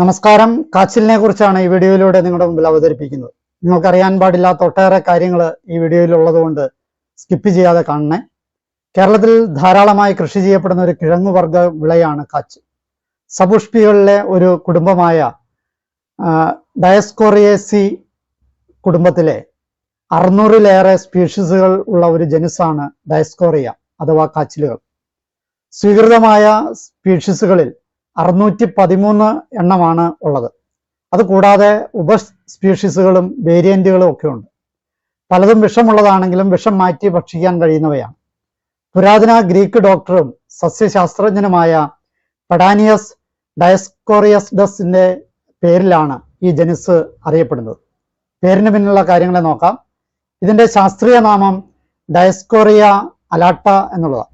നമസ്കാരം. കാച്ചിലിനെ കുറിച്ചാണ് ഈ വീഡിയോയിലൂടെ നിങ്ങളുടെ മുമ്പിൽ അവതരിപ്പിക്കുന്നത്. നിങ്ങൾക്കറിയാൻ പാടില്ലാത്ത ഒട്ടേറെ കാര്യങ്ങൾ ഈ വീഡിയോയിൽ ഉള്ളതുകൊണ്ട് സ്കിപ്പ് ചെയ്യാതെ കാണണേ. കേരളത്തിൽ ധാരാളമായി കൃഷി ചെയ്യപ്പെടുന്ന ഒരു കിഴങ്ങുവർഗ വിളയാണ് കാച്ചിൽ. സപുഷ്പികളിലെ ഒരു കുടുംബമായ ഡയസ്കോറിയേസി കുടുംബത്തിലെ അറുന്നൂറിലേറെ സ്പീഷീസുകൾ ഉള്ള ഒരു ജനുസാണ് ഡയസ്കോറിയ അഥവാ കാച്ചിലുകൾ. സ്വീകൃതമായ സ്പീഷീസുകളിൽ അറുന്നൂറ്റി പതിമൂന്ന് എണ്ണമാണ് ഉള്ളത്. അതുകൂടാതെ ഉപ സ്പീഷീസുകളും വേരിയന്റുകളും ഒക്കെ ഉണ്ട് പലതും വിഷമുള്ളതാണെങ്കിലും വിഷം മാറ്റി ഭക്ഷിക്കാൻ കഴിയുന്നവയാണ്. പുരാതന ഗ്രീക്ക് ഡോക്ടറും സസ്യശാസ്ത്രജ്ഞനുമായ പഡാനിയസ് ഡയസ്കോറിയസ്ഡസിന്റെ പേരിലാണ് ഈ ജനുസ് അറിയപ്പെടുന്നത്. പേരിന് പിന്നിലുള്ള കാര്യങ്ങളെ നോക്കാം. ഇതിന്റെ ശാസ്ത്രീയ നാമം ഡയസ്കോറിയ അലാട്ട എന്നുള്ളതാണ്.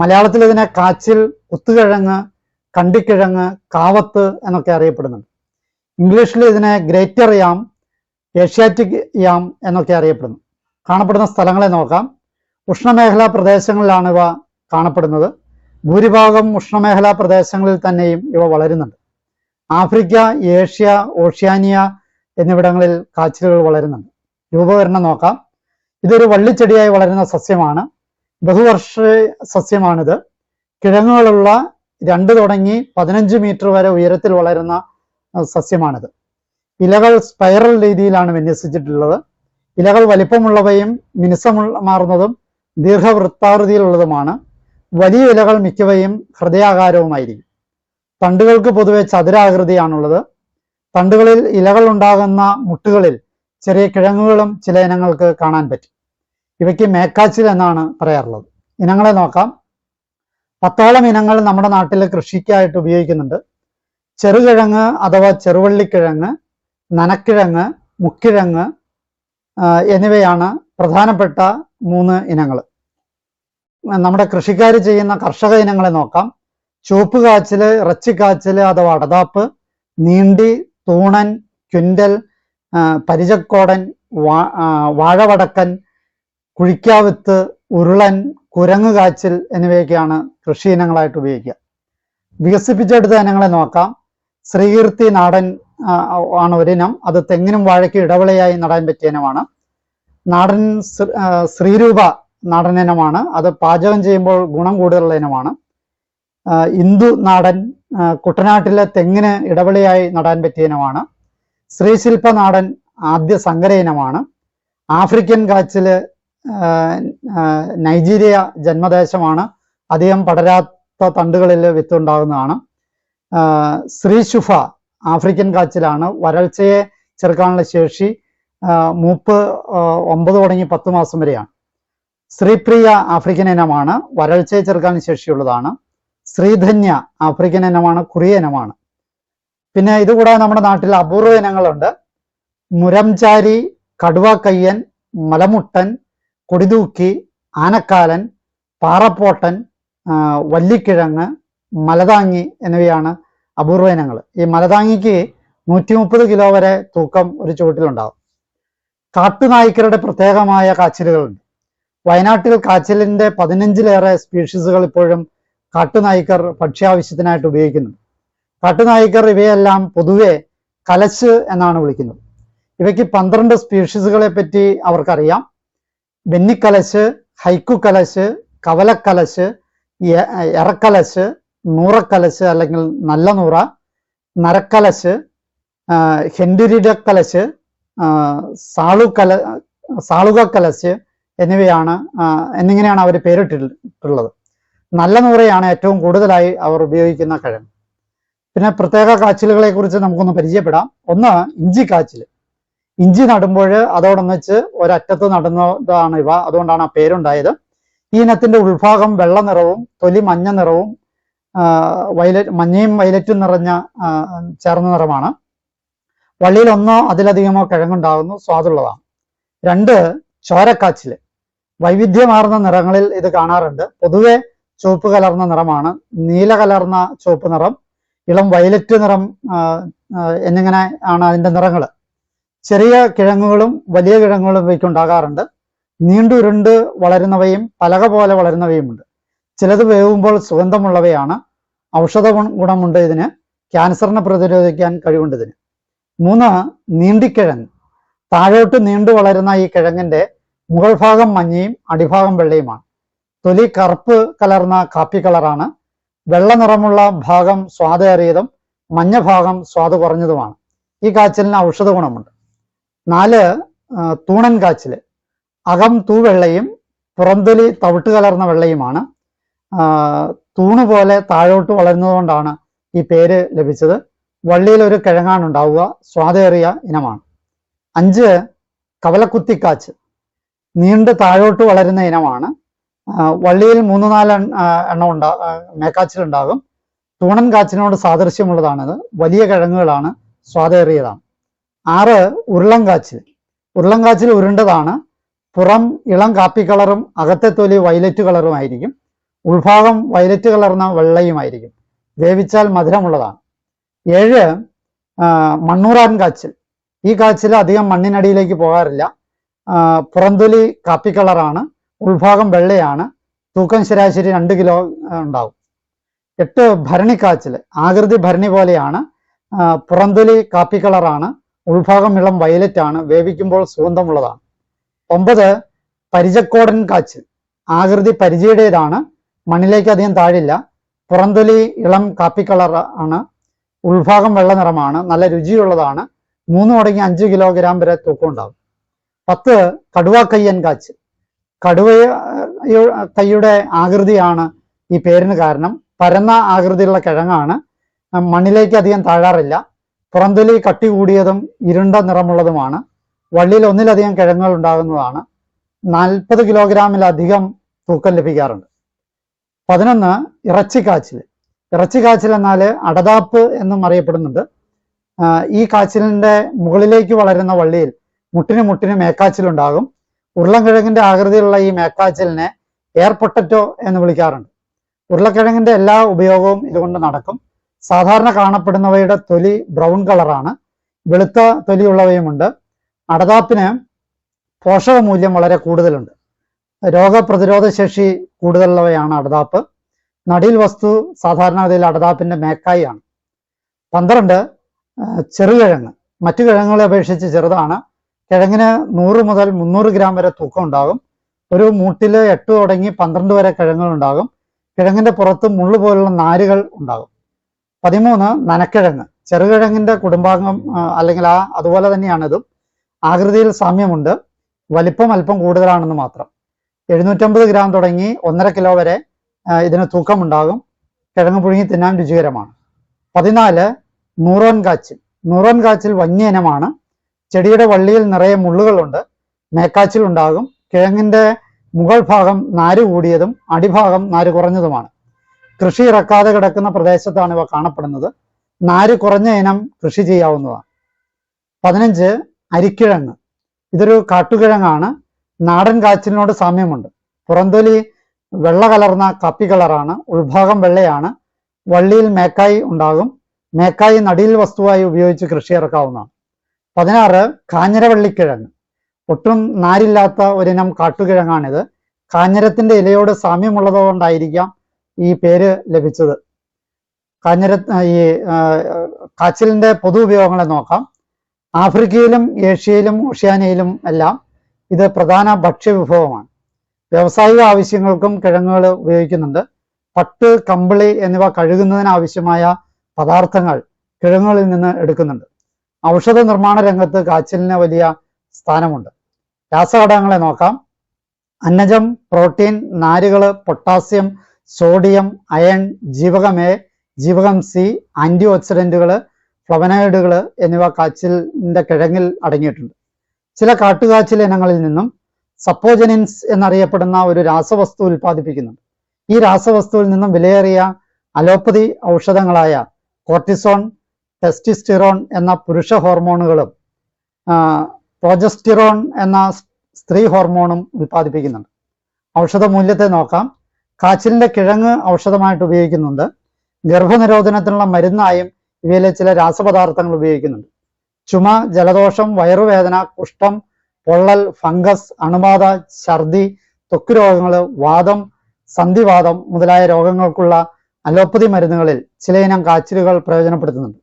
മലയാളത്തിൽ ഇതിനെ കാച്ചിൽ കുത്തുകിഴങ്ങ് കണ്ടിക്കിഴങ്ങ് കാവത്ത് എന്നൊക്കെ അറിയപ്പെടുന്നുണ്ട്. ഇംഗ്ലീഷിൽ ഇതിനെ ഗ്രേറ്റർ യാം ഏഷ്യാറ്റിക് യാം എന്നൊക്കെ അറിയപ്പെടുന്നു. കാണപ്പെടുന്ന സ്ഥലങ്ങളെ നോക്കാം. ഉഷ്ണമേഖലാ പ്രദേശങ്ങളിലാണ് ഇവ കാണപ്പെടുന്നത്. ഭൂരിഭാഗം ഉഷ്ണമേഖലാ പ്രദേശങ്ങളിൽ തന്നെയും ഇവ വളരുന്നുണ്ട്. ആഫ്രിക്ക ഏഷ്യ ഓഷ്യാനിയ എന്നിവിടങ്ങളിൽ കാച്ചിലുകൾ വളരുന്നുണ്ട്. രൂപകരണം നോക്കാം. ഇതൊരു വള്ളിച്ചെടിയായി വളരുന്ന സസ്യമാണ്. ബഹുവർഷ സസ്യമാണിത്. കിഴങ്ങുകളുള്ള രണ്ട് തുടങ്ങി പതിനഞ്ച് മീറ്റർ വരെ ഉയരത്തിൽ വളരുന്ന സസ്യമാണിത്. ഇലകൾ സ്പൈറൽ രീതിയിലാണ് വിന്യസിച്ചിട്ടുള്ളത്. ഇലകൾ വലിപ്പമുള്ളവയും മിനുസമാർന്നതും ദീർഘവൃത്താകൃതിയിലുള്ളതുമാണ്. വലിയ ഇലകൾ മിക്കവയും ഹൃദയാകാരവുമായിരിക്കും. തണ്ടുകൾക്ക് പൊതുവെ ചതുരാകൃതിയാണുള്ളത്. തണ്ടുകളിൽ ഇലകൾ ഉണ്ടാകുന്ന മുട്ടുകളിൽ ചെറിയ കിഴങ്ങുകളും ചില ഇനങ്ങൾക്ക് കാണാൻ പറ്റും. ഇവയ്ക്ക് മേക്കാച്ചിൽ എന്നാണ് പറയാറുള്ളത്. ഇനങ്ങളെ നോക്കാം. പത്തോളം ഇനങ്ങൾ നമ്മുടെ നാട്ടിൽ കൃഷിക്കായിട്ട് ഉപയോഗിക്കുന്നുണ്ട്. ചെറുകിഴങ്ങ് അഥവാ ചെറുവള്ളിക്കിഴങ്ങ് നനക്കിഴങ്ങ് മുക്കിഴങ്ങ് എന്നിവയാണ് പ്രധാനപ്പെട്ട മൂന്ന് ഇനങ്ങൾ. നമ്മുടെ കൃഷിക്കാർ ചെയ്യുന്ന കർഷക ഇനങ്ങളെ നോക്കാം. ചുവപ്പ് കാച്ചിൽ ഇറച്ചിക്കാച്ചിൽ അഥവാ അടതാപ്പ് നീണ്ടി തൂണൻ ക്വിന്റൽ പരിചക്കോടൻ വാഴവടക്കൻ കുഴിക്കാവിത്ത് ഉരുളൻ കുരങ്ങ് കാച്ചിൽ എന്നിവയൊക്കെയാണ് കൃഷി ഇനങ്ങളായിട്ട് ഉപയോഗിക്കുക. വികസിപ്പിച്ചെടുത്ത ഇനങ്ങളെ നോക്കാം. ശ്രീകീർത്തി നാടൻ ആണ് ഒരിനം. അത് തെങ്ങിനും വാഴയ്ക്കും ഇടവിളയായി നടാൻ പറ്റിയ ഇനമാണ്. നാടൻ ശ്രീരൂപ നാടൻ ഇനമാണ്. അത് പാചകം ചെയ്യുമ്പോൾ ഗുണം കൂടുതലുള്ള ഇനമാണ്. ഇന്ദു നാടൻ കുട്ടനാട്ടിലെ തെങ്ങിന് ഇടവിളയായി നടാൻ പറ്റിയ ഇനമാണ്. ശ്രീശില്പ നാടൻ ആദ്യ സങ്കര ഇനമാണ്. ആഫ്രിക്കൻ കാച്ചിൽ നൈജീരിയ ജന്മദേശമാണ്. അധികം പടരാത്ത തണ്ടുകളിൽ വിത്തുണ്ടാകുന്നതാണ്. ശ്രീ ശുഫ ആഫ്രിക്കൻ കാച്ചിലാണ്. വരൾച്ചയെ ചെറുക്കാനുള്ള ശേഷി മൂപ്പ് ഒമ്പത് തുടങ്ങി പത്ത് മാസം വരെയാണ്. ശ്രീപ്രിയ ആഫ്രിക്കൻ ഇനമാണ്. വരൾച്ചയെ ചെറുക്കാൻ ശേഷിയുള്ളതാണ്. ശ്രീധന്യ ആഫ്രിക്കൻ ഇനമാണ്. കുറിയ ഇനമാണ്. പിന്നെ ഇതുകൂടാതെ നമ്മുടെ നാട്ടിൽ അപൂർവ ഇനങ്ങളുണ്ട്. മുരംചാരി കടുവാക്കയ്യൻ മലമുട്ടൻ കൊടിതൂക്കി ആനക്കാലൻ പാറപ്പോട്ടൻ വല്ലിക്കിഴങ്ങ് മലതാങ്ങി എന്നിവയാണ് അപൂർവ ഇനങ്ങൾ ഈ മലതാങ്ങിക്ക് നൂറ്റി മുപ്പത് കിലോ വരെ തൂക്കം ഒരു ചുവട്ടിലുണ്ടാകും കാട്ടുനായ്ക്കരുടെ പ്രത്യേകമായ കാച്ചിലുകളുണ്ട്. വയനാട്ടിൽ കാച്ചിലിന്റെ പതിനഞ്ചിലേറെ സ്പീഷീസുകൾ ഇപ്പോഴും കാട്ടുനായ്ക്കർ ഭക്ഷ്യാവശ്യത്തിനായിട്ട് ഉപയോഗിക്കുന്നുണ്ട്. കാട്ടുനായ്ക്കർ ഇവയെല്ലാം പൊതുവെ കലശ് എന്നാണ് വിളിക്കുന്നത്. ഇവയ്ക്ക് പന്ത്രണ്ട് സ്പീഷീസുകളെ പറ്റി അവർക്കറിയാം. വെന്നിക്കലശ് ഹൈക്കുക്കലശ് കവലക്കലശ് എ- എറക്കലശ് നൂറക്കലശ് അല്ലെങ്കിൽ നല്ല നൂറ നരക്കലശ് ഹെൻഡുരിടക്കലശ് സാളുക്കല ആ, സാളുകല സാളുകക്കലശ് എന്നിവയാണ് എന്നിങ്ങനെയാണ് അവർ പേരിട്ടിട്ടുള്ളത്. നല്ല നൂറയാണ് ഏറ്റവും കൂടുതലായി അവർ ഉപയോഗിക്കുന്ന കഴിവ്. പിന്നെ പ്രത്യേക കാച്ചിലുകളെ കുറിച്ച് നമുക്കൊന്ന് പരിചയപ്പെടാം. ഒന്ന് ഇഞ്ചി കാച്ചിൽ ഇഞ്ചി നടുമ്പോൾ അതോടൊന്നിച്ച് ഒരറ്റത്ത് നടുന്നതാണ് ഇവ. അതുകൊണ്ടാണ് ആ പേരുണ്ടായത്. ഈ ഇനത്തിന്റെ ഉൾഭാഗം വെള്ള നിറവും തൊലി മഞ്ഞ നിറവും വയലറ്റ് മഞ്ഞയും വയലറ്റും നിറഞ്ഞ ചേർന്ന നിറമാണ്. വള്ളിയിൽ ഒന്നോ അതിലധികമോ കിഴങ്ങുണ്ടാകുന്നു. സ്വാദുള്ളതാണ് രണ്ട് ചോരക്കാച്ചിൽ വൈവിധ്യമാർന്ന നിറങ്ങളിൽ ഇത് കാണാറുണ്ട്. പൊതുവെ ചുവപ്പ് കലർന്ന നിറമാണ്. നീല കലർന്ന ചുവപ്പ് നിറം ഇളം വയലറ്റ് നിറം എന്നിങ്ങനെ ആണ് അതിന്റെ നിറങ്ങൾ ചെറിയ കിഴങ്ങുകളും വലിയ കിഴങ്ങുകളും ഇവയ്ക്ക് ഉണ്ടാകാറുണ്ട്. നീണ്ടുരുണ്ട് വളരുന്നവയും പലക പോലെ വളരുന്നവയുമുണ്ട്. ചിലത് വേവുമ്പോൾ സുഗന്ധമുള്ളവയാണ്. ഔഷധ ഗുണ- ഗുണമുണ്ട് ഇതിന്. ക്യാൻസറിനെ പ്രതിരോധിക്കാൻ കഴിവുണ്ട് ഇതിന്. മൂന്ന് നീണ്ടിക്കിഴങ്ങ്. താഴോട്ട് നീണ്ടു വളരുന്ന ഈ കിഴങ്ങിന്റെ മുകൾ ഭാഗം മഞ്ഞയും അടിഭാഗം വെള്ളയുമാണ്. തൊലി കറുപ്പ് കലർന്ന കാപ്പി കളറാണ്. വെള്ള നിറമുള്ള ഭാഗം സ്വാദേറിയതും മഞ്ഞ ഭാഗം സ്വാദ് കുറഞ്ഞതുമാണ്. ഈ കാച്ചിലിന് ഔഷധ ഗുണമുണ്ട്. നാല് തൂണൻ കാച്ചിൽ അകം തൂവെള്ളയും പുറന്തൊലി തവിട്ട് കലർന്ന വെള്ളയുമാണ്. തൂണ് പോലെ താഴോട്ട് വളരുന്നതുകൊണ്ടാണ് ഈ പേര് ലഭിച്ചത്. വള്ളിയിൽ ഒരു കിഴങ്ങാണ് ഉണ്ടാവുക സ്വാദേറിയ ഇനമാണ്. അഞ്ച് കവലക്കുത്തിക്കാച്ച്. നീണ്ട് താഴോട്ട് വളരുന്ന ഇനമാണ്. വള്ളിയിൽ മൂന്ന് നാല് എണ്ണ ഉണ്ടാ മേക്കാച്ചിലുണ്ടാകും. തൂണൻ കാച്ചിനോട് സാദൃശ്യമുള്ളതാണിത്. വലിയ കിഴങ്ങുകളാണ് സ്വാദേറിയതാണ്. ആറ് ഉരുളങ്കാച്ചിൽ കാച്ചിൽ ഉരുളൻ കാച്ചിൽ ഉരുണ്ടതാണ്. പുറം ഇളം കാപ്പി കളറും അകത്തെ തൊലി വയലറ്റ് കളറുമായിരിക്കും. ഉൾഭാഗം വയലറ്റ് കളർന്ന വെള്ളയുമായിരിക്കും. വേവിച്ചാൽ മധുരമുള്ളതാണ്. ഏഴ് മണ്ണൂറാൻ കാച്ചിൽ. ഈ കാച്ചിൽ അധികം മണ്ണിനടിയിലേക്ക് പോകാറില്ല. പുറന്തൊലി കാപ്പി കളറാണ്. ഉൾഭാഗം വെള്ളയാണ്. തൂക്കം ശരാശരി രണ്ട് കിലോ ഉണ്ടാവും. എട്ട് ഭരണിക്കാച്ചിൽ. ആകൃതി ഭരണി പോലെയാണ്. പുറന്തൊലി കാപ്പി കളറാണ്. ഉൾഭാഗം ഇളം വയലറ്റ് ആണ് വേവിക്കുമ്പോൾ സുഗന്ധമുള്ളതാണ്. ഒമ്പത് പരിചക്കോടൻ കാച്ചിൽ. ആകൃതി പരിചയുടേതാണ്. മണ്ണിലേക്ക് അധികം താഴില്ല. പുറന്തൊലി ഇളം കാപ്പി കളർ ആണ്. ഉൾഭാഗം വെള്ള നിറമാണ്. നല്ല രുചിയുള്ളതാണ്. മൂന്ന് തുടങ്ങി അഞ്ച് കിലോഗ്രാം വരെ തൂക്കം ഉണ്ടാകും പത്ത് കടുവ കയ്യൻ കാച്ചിൽ. കടുവ കൈയുടെ ആകൃതിയാണ് ഈ പേരിന് കാരണം. പരന്ന ആകൃതിയുള്ള കിഴങ്ങാണ്. മണ്ണിലേക്ക് അധികം താഴാറില്ല. പുറന്തൊലി കട്ടി കൂടിയതും ഇരുണ്ട നിറമുള്ളതുമാണ്. വള്ളിയിൽ ഒന്നിലധികം കിഴങ്ങുകൾ ഉണ്ടാകുന്നതാണ്. നാൽപ്പത് കിലോഗ്രാമിലധികം തൂക്കം ലഭിക്കാറുണ്ട്. പതിനൊന്ന് ഇറച്ചിക്കാച്ചിൽ. ഇറച്ചിക്കാച്ചിൽ എന്നാൽ അടതാപ്പ് എന്നും അറിയപ്പെടുന്നുണ്ട്. ഈ കാച്ചിലിന്റെ മുകളിലേക്ക് വളരുന്ന വള്ളിയിൽ മുട്ടിന് മുട്ടിന് മേക്കാച്ചിലുണ്ടാകും ഉരുളക്കിഴങ്ങിന്റെ ആകൃതിയിലുള്ള ഈ മേക്കാച്ചിലിനെ എയർ പൊട്ടറ്റോ എന്ന് വിളിക്കാറുണ്ട്. ഉരുളക്കിഴങ്ങിന്റെ എല്ലാ ഉപയോഗവും ഇതുകൊണ്ട് നടക്കും. സാധാരണ കാണപ്പെടുന്നവയുടെ തൊലി ബ്രൗൺ കളറാണ്. വെളുത്ത തൊലിയുള്ളവയുമുണ്ട്. അടതാപ്പിന് പോഷക മൂല്യം വളരെ കൂടുതലുണ്ട്. രോഗപ്രതിരോധ ശേഷി കൂടുതലുള്ളവയാണ് അടതാപ്പ്. നടിയിൽ വസ്തു സാധാരണഗതിയിൽ അടതാപ്പിന്റെ മേക്കായി ആണ്. പന്ത്രണ്ട് ചെറുകിഴങ്ങ്. മറ്റു കിഴങ്ങുകളെ അപേക്ഷിച്ച് ചെറുതാണ്. കിഴങ്ങിന് നൂറ് മുതൽ മുന്നൂറ് ഗ്രാം വരെ തൂക്കം ഉണ്ടാകും. ഒരു മൂട്ടിൽ എട്ട് തുടങ്ങി പന്ത്രണ്ട് വരെ കിഴങ്ങുകൾ ഉണ്ടാകും. കിഴങ്ങിന്റെ പുറത്ത് മുള്ളു പോലുള്ള നാരുകൾ ഉണ്ടാകും. പതിമൂന്ന് നനക്കിഴങ്ങ്. ചെറുകിഴങ്ങിന്റെ കുടുംബാംഗം അല്ലെങ്കിൽ ആ അതുപോലെ തന്നെയാണിതും. ആകൃതിയിൽ സാമ്യമുണ്ട്. വലിപ്പം അല്പം കൂടുതലാണെന്ന് മാത്രം. എഴുന്നൂറ്റമ്പത് ഗ്രാം തുടങ്ങി ഒന്നര കിലോ വരെ ഇതിന് തൂക്കമുണ്ടാകും. കിഴങ്ങ് പുഴുങ്ങി തിന്നാൻ രുചികരമാണ്. പതിനാല് നൂറോൻ കാച്ചിൽ. നൂറോൻ കാച്ചിൽ വന്യ ഇനമാണ്. ചെടിയുടെ വള്ളിയിൽ നിറയെ മുള്ളുകളുണ്ട്. മേക്കാച്ചിൽ ഉണ്ടാകും കിഴങ്ങിന്റെ മുകൾ ഭാഗം നാര് കൂടിയതും അടിഭാഗം നാര് കുറഞ്ഞതുമാണ് കൃഷി ഇറക്കാതെ കിടക്കുന്ന പ്രദേശത്താണ് ഇവ കാണപ്പെടുന്നത്. നാര് കുറഞ്ഞ ഇനം കൃഷി ചെയ്യാവുന്നതാണ്. പതിനഞ്ച് അരിക്കിഴങ്ങ്. ഇതൊരു കാട്ടുകിഴങ്ങാണ്. നാടൻ കാച്ചിലിനോട് സാമ്യമുണ്ട്. പുറന്തൊലി വെള്ള കലർന്ന കപ്പി കളറാണ്. ഉൾഭാഗം വെള്ളയാണ്. വള്ളിയിൽ മേക്കായി ഉണ്ടാകും. മേക്കായി നടിയിൽ വസ്തുവായി ഉപയോഗിച്ച് കൃഷി ഇറക്കാവുന്നതാണ്. പതിനാറ് കാഞ്ഞിരവള്ളിക്കിഴങ്ങ് ഒട്ടും നാരില്ലാത്ത ഒരിനം കാട്ടുകിഴങ്ങാണിത്. കാഞ്ഞിരത്തിന്റെ ഇലയോട് സാമ്യമുള്ളതുകൊണ്ടായിരിക്കാം ഈ പേര് ലഭിച്ചത്. കാഞ്ഞിര ഈ കാച്ചിലിന്റെ പൊതു ഉപയോഗങ്ങളെ നോക്കാം. ആഫ്രിക്കയിലും ഏഷ്യയിലും ഓഷ്യാനയിലും എല്ലാം ഇത് പ്രധാന ഭക്ഷ്യവിഭവമാണ് വ്യാവസായിക ആവശ്യങ്ങൾക്കും കിഴങ്ങുകൾ ഉപയോഗിക്കുന്നുണ്ട്. പട്ട് കമ്പിളി എന്നിവ കഴുകുന്നതിന് ആവശ്യമായ പദാർത്ഥങ്ങൾ കിഴങ്ങുകളിൽ നിന്ന് എടുക്കുന്നുണ്ട്. ഔഷധ നിർമ്മാണ രംഗത്ത് കാച്ചിലിന് വലിയ സ്ഥാനമുണ്ട്. രാസഘടകങ്ങളെ നോക്കാം. അന്നജം പ്രോട്ടീൻ നാരുകൾ പൊട്ടാസ്യം സോഡിയം അയൺ ജീവകം എ ജീവകം സി ആന്റി ഓക്സിഡന്റുകൾ ഫ്ലവനോയിഡുകൾ എന്നിവ കാച്ചിലിന്റെ കിഴങ്ങിൽ അടങ്ങിയിട്ടുണ്ട്. ചില കാട്ടുകാച്ചിൽ ഇനങ്ങളിൽ നിന്നും സപ്പോജനിൻസ് എന്നറിയപ്പെടുന്ന ഒരു രാസവസ്തു ഉൽപ്പാദിപ്പിക്കുന്നുണ്ട്. ഈ രാസവസ്തുവിൽ നിന്നും വിലയേറിയ അലോപ്പതി ഔഷധങ്ങളായ കോർട്ടിസോൺ ടെസ്റ്റിസ്റ്റിറോൺ എന്ന പുരുഷ ഹോർമോണുകളും പ്രോജസ്റ്റിറോൺ എന്ന സ്ത്രീ ഹോർമോണും ഉൽപ്പാദിപ്പിക്കുന്നുണ്ട്. ഔഷധ മൂല്യത്തെ നോക്കാം. കാച്ചിലിന്റെ കിഴങ്ങ് ഔഷധമായിട്ട് ഉപയോഗിക്കുന്നുണ്ട്. ഗർഭനിരോധനത്തിനുള്ള മരുന്നായും ഇവയിലെ ചില രാസപദാർത്ഥങ്ങൾ ഉപയോഗിക്കുന്നുണ്ട്. ചുമ ജലദോഷം വയറുവേദന കുഷ്ഠം പൊള്ളൽ ഫംഗസ് അണുബാധ ഛർദി ത്വക്ക് രോഗങ്ങൾ വാദം സന്ധിവാദം മുതലായ രോഗങ്ങൾക്കുള്ള അലോപ്പതി മരുന്നുകളിൽ ചിലയിനം കാച്ചിലുകൾ പ്രയോജനപ്പെടുത്തുന്നുണ്ട്.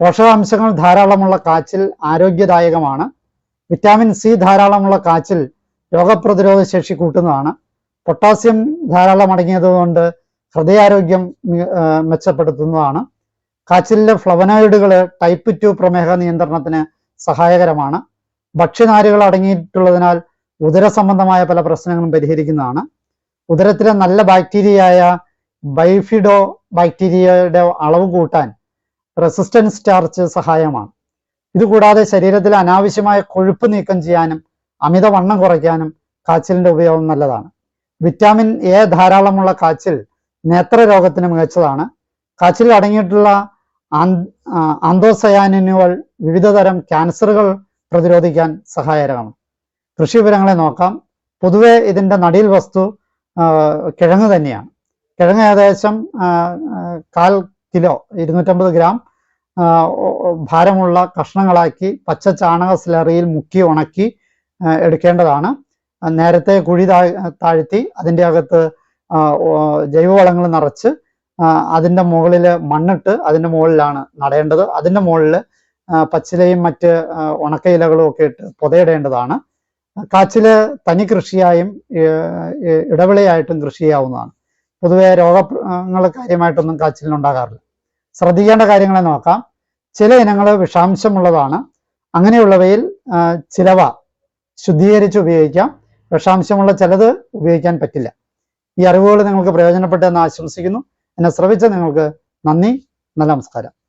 പോഷകാംശങ്ങൾ ധാരാളമുള്ള കാച്ചിൽ ആരോഗ്യദായകമാണ്. വിറ്റാമിൻ സി ധാരാളമുള്ള കാച്ചിൽ രോഗപ്രതിരോധ ശേഷി കൂട്ടുന്നതാണ്. പൊട്ടാസ്യം ധാരാളം അടങ്ങിയതുകൊണ്ട് ഹൃദയാരോഗ്യം മെച്ചപ്പെടുത്തുന്നതാണ്. കാച്ചിലിലെ ഫ്ലവനോയിഡുകൾ ടൈപ്പ് ടു പ്രമേഹ നിയന്ത്രണത്തിന് സഹായകരമാണ്. ഭക്ഷ്യനാരുകൾ അടങ്ങിയിട്ടുള്ളതിനാൽ ഉദര സംബന്ധമായ പല പ്രശ്നങ്ങളും പരിഹരിക്കുന്നതാണ്. ഉദരത്തിലെ നല്ല ബാക്ടീരിയയായ ബൈഫിഡോ ബാക്ടീരിയയുടെ അളവ് കൂട്ടാൻ റെസിസ്റ്റൻസ് സ്റ്റാർച്ച് സഹായമാണ്. ഇതുകൂടാതെ ശരീരത്തിലെ അനാവശ്യമായ കൊഴുപ്പ് നീക്കം ചെയ്യാനും അമിതവണ്ണം കുറയ്ക്കാനും കാച്ചിലിന്റെ ഉപയോഗം നല്ലതാണ്. വിറ്റാമിൻ എ ധാരാളമുള്ള കാച്ചിൽ നേത്രരോഗത്തിന് മികച്ചതാണ്. കാച്ചിൽ അടങ്ങിയിട്ടുള്ള ആന്തോസയാനിനുകൾ വിവിധതരം ക്യാൻസറുകൾ പ്രതിരോധിക്കാൻ സഹായകരമാണ്. കൃഷി വിവരങ്ങളെ നോക്കാം. പൊതുവെ ഇതിന്റെ നടിയിൽ വസ്തു കിഴങ്ങ് തന്നെയാണ്. കിഴങ്ങ് ഏകദേശം കാൽ കിലോ ഇരുന്നൂറ്റമ്പത് ഗ്രാം ഭാരമുള്ള കഷ്ണങ്ങളാക്കി പച്ച ചാണക സ്ലറിയിൽ മുക്കി ഉണക്കി എടുക്കേണ്ടതാണ്. നേരത്തെ കുഴി താഴ്ത്തി അതിന്റെ അകത്ത് ജൈവവളങ്ങൾ നിറച്ച് അതിന്റെ മുകളിൽ മണ്ണിട്ട് അതിന്റെ മുകളിലാണ് നടേണ്ടത്. അതിന്റെ മുകളിൽ പച്ചിലയും മറ്റ് ആ, ഉണക്ക ഇലകളും ഒക്കെ ഇട്ട് പുതയിടേണ്ടതാണ്. കാച്ചിൽ തനി കൃഷിയായും ഇടവിളയായിട്ടും കൃഷി ചെയ്യാവുന്നതാണ് പൊതുവെ രോഗങ്ങൾ കാര്യമായിട്ടൊന്നും കാച്ചിലിനുണ്ടാകാറില്ല ശ്രദ്ധിക്കേണ്ട കാര്യങ്ങളെ നോക്കാം. ചില ഇനങ്ങൾ വിഷാംശമുള്ളതാണ്. അങ്ങനെയുള്ളവയിൽ ചിലവ ശുദ്ധീകരിച്ച് ഉപയോഗിക്കാം. വിഷാംശമുള്ള ചിലത് ഉപയോഗിക്കാൻ പറ്റില്ല. ഈ അറിവുകൾ നിങ്ങൾക്ക് പ്രയോജനപ്പെട്ടെന്ന് ആശംസിക്കുന്നു. എന്നെ ശ്രവിച്ച നിങ്ങൾക്ക് നന്ദി. നമസ്കാരം.